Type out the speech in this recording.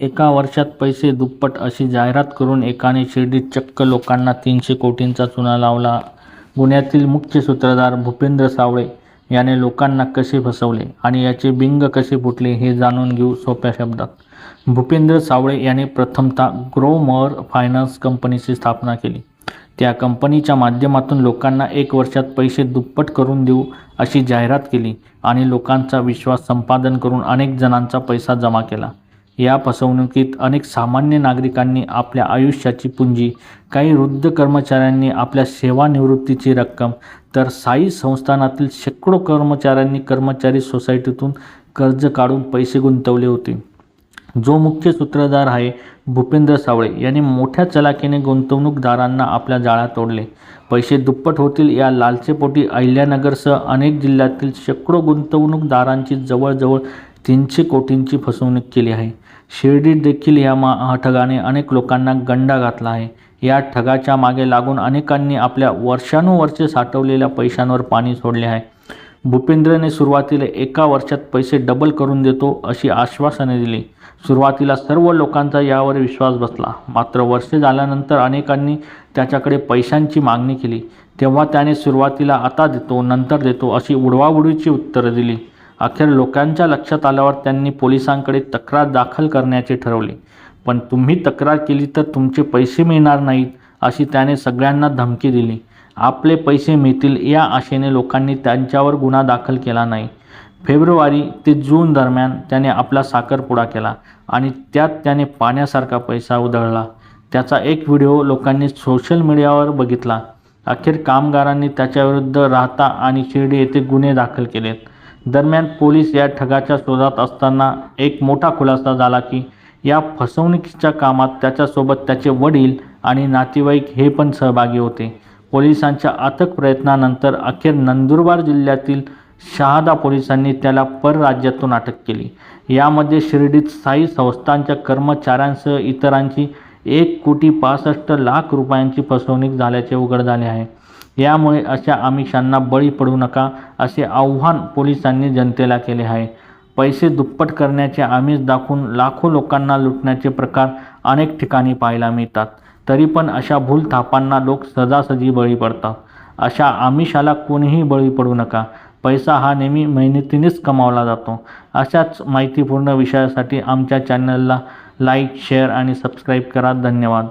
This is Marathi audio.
एका वर्षात पैसे दुप्पट अशी जाहिरात करून एकाने शिर्डीत चक्क लोकांना तीनशे कोटींचा चुना लावला. गुन्ह्यातील मुख्य सूत्रधार भूपेंद्र सावळे याने लोकांना कसे फसवले आणि याचे बिंग कसे फुटले हे जाणून घेऊ सोप्या शब्दात. भूपेंद्र सावळे याने प्रथमतः ग्रोमर फायनान्स कंपनीची स्थापना केली. त्या कंपनीच्या माध्यमातून लोकांना एक वर्षात पैसे दुप्पट करून देऊ अशी जाहिरात केली आणि लोकांचा विश्वास संपादन करून अनेक जणांचा पैसा जमा केला. या फसवणुकीत अनेक सामान्य नागरिकांनी आपल्या आयुष्याची पुंजी काही वृद्ध कर्मचाऱ्यांनी आपल्या सेवानिवृत्तीची रक्कम तर साई संस्थानातील शेकडो कर्मचाऱ्यांनी कर्मचारी सोसायटीतून कर्ज काढून पैसे गुंतवले होते. जो मुख्य सूत्रधार आहे भूपेंद्र सावळे यांनी मोठ्या चलाकीने गुंतवणूकदारांना आपल्या जाळ्यात ओढले पैसे दुप्पट होतील या लालचेपोटी अहिल्यानगरसह अनेक जिल्ह्यातील शेकडो गुंतवणूकदारांची जवळजवळ तीनशे कोटींची फसवणूक केली आहे. शिर्डीत देखील या मा ठगाने अनेक लोकांना गंडा घातला आहे. या ठगाच्या मागे लागून अनेकांनी आपल्या वर्षानुवर्षे साठवलेल्या पैशांवर पाणी सोडले आहे. भूपेंद्रने सुरुवातीला एका वर्षात पैसे डबल करून देतो अशी आश्वासने दिली. सुरुवातीला सर्व लोकांचा यावर विश्वास बसला. मात्र वर्षे झाल्यानंतर अनेकांनी त्याच्याकडे पैशांची मागणी केली. तेव्हा त्याने सुरुवातीला आता देतो नंतर देतो अशी उडवाउडवीची उत्तरं दिली. अखेर लोकांच्या लक्षात आल्यावर त्यांनी पोलिसांकडे तक्रार दाखल करण्याचे ठरवले. पण तुम्ही तक्रार केली तर तुमचे पैसे मिळणार नाहीत अशी त्याने सगळ्यांना धमकी दिली. आपले पैसे मिळतील या आशेने लोकांनी त्यांच्यावर गुन्हा दाखल केला नाही. फेब्रुवारी ते जून दरम्यान त्याने आपला साखरपुडा केला आणि त्यात त्याने पाण्यासारखा पैसा उधळला. त्याचा एक व्हिडिओ लोकांनी सोशल मीडियावर बघितला. अखेर कामगारांनी त्याच्याविरुद्ध राहता आणि शिर्डी येथे गुन्हे दाखल केलेत. दरम्यान पोलीस या ठगाच्या शोधात असताना एक मोठा खुलासा झाला की या फसवणुकीच्या कामात त्याच्यासोबत त्याचे वडील आणि नातेवाईक हे पण सहभागी होते. पोलिसांच्या अथक प्रयत्नानंतर अखेर नंदुरबार जिल्ह्यातील शहादा पोलिसांनी त्याला परराज्यातून अटक केली. यामध्ये शिर्डीत साई संस्थांच्या कर्मचाऱ्यांसह इतरांची एक कोटी पासष्ट लाख रुपयांची फसवणूक झाल्याचे उघड झाले आहे. यामुळे अशा आमिषांना बळी पडू नका असे आव्हान पोलिसांनी जनतेला केले आहे. पैसे दुप्पट करण्याचे आमिष दाखवून लाखो लोकांना लुटण्याचे प्रकार अनेक ठिकाणी पाहायला मिळतात. तरी पण अशा भूलथापांना लोक सजासजी बळी पडतात. अशा आमिषाला कोणीही बळी पडू नका. पैसा हा नेहमी मेहनतीनेच कमावला जातो. अशाच माहितीपूर्ण विषयासाठी आमच्या चॅनलला लाईक शेअर आणि सबस्क्राईब करा. धन्यवाद.